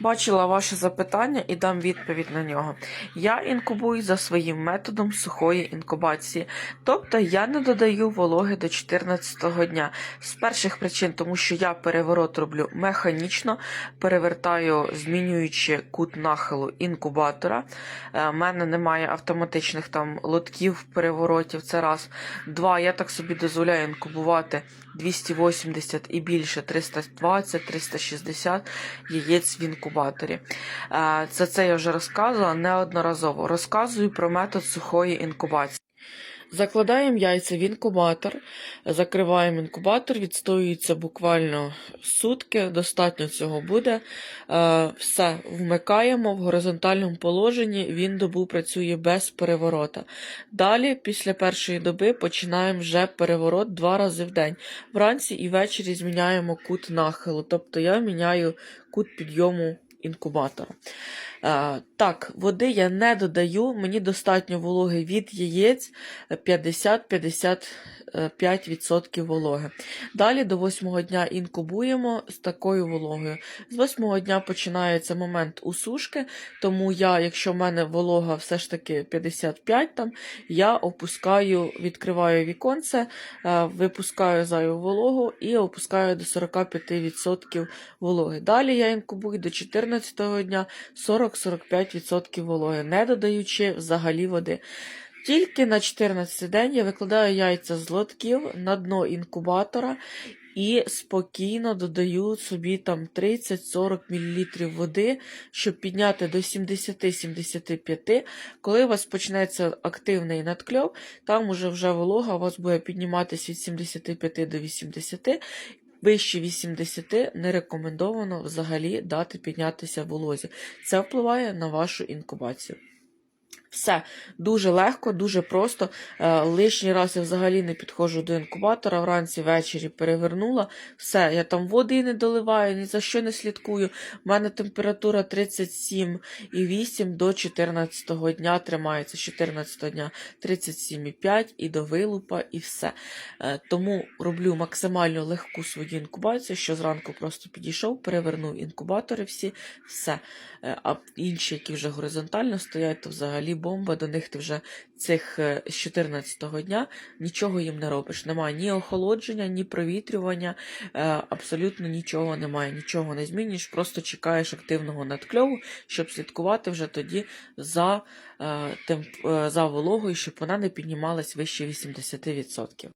Бачила ваше запитання і дам відповідь на нього. Я інкубую за своїм методом сухої інкубації, тобто я не додаю вологи до 14-го дня. З перших причин, тому що я переворот роблю механічно, перевертаю, змінюючи кут нахилу інкубатора. У мене немає автоматичних там лотків переворотів. Це раз. Два. Я так собі дозволяю інкубувати 280 і більше 320-360 яєць в інкубаторі. Е, Це це я вже розказувала неодноразово. Розказую про метод сухої інкубації. Закладаємо яйця в інкубатор, закриваємо інкубатор, відстоюється буквально сутки, достатньо цього буде. Е, Все, вмикаємо в горизонтальному положенні, він добу працює без переворота. Далі, після першої доби, починаємо вже переворот два рази в день. Вранці і ввечері зміняємо кут нахилу, тобто я міняю кут підйому інкубатора. Е, так, води я не додаю, мені достатньо вологи від яєць 50-55% вологи. Далі до 8 дня інкубуємо з такою вологою. З 8 дня починається момент усушки, тому я, якщо в мене волога все ж таки 55, там, я опускаю, відкриваю віконце, е, випускаю зайву вологу і опускаю до 45% вологи. Далі я інкубую до 14 дня 40-45% вологи, не додаючи взагалі води. Тільки на 14 день я викладаю яйця з лотків на дно інкубатора і спокійно додаю собі там 30-40 мл води, щоб підняти до 70-75. Коли у вас почнеться активний надкльов, там уже вже волога у вас буде підніматися від 75 до 80. Вище 80 не рекомендовано взагалі дати піднятися волозі. Це впливає на вашу інкубацію. Все дуже легко, дуже просто. Е, лишній раз я взагалі не підходжу до інкубатора. Вранці ввечері перевернула. Все, я там води не доливаю, ні за що не слідкую. У мене температура 37,8 до 14 дня тримається. З 14 дня 37,5 і до вилупа, і все. Е, Тому роблю максимально легку свою інкубацію, що зранку просто підійшов, перевернув інкубатори всі, все. Е, А інші, які вже горизонтально стоять, то взагалі бомба, до них ти вже цих е, з 14-го дня нічого їм не робиш. Немає ні охолодження, ні провітрювання, е, абсолютно нічого немає, нічого не змінюєш, просто чекаєш активного надкльову, щоб слідкувати вже тоді за, е, темп, за вологою, щоб вона не піднімалась вище 80%.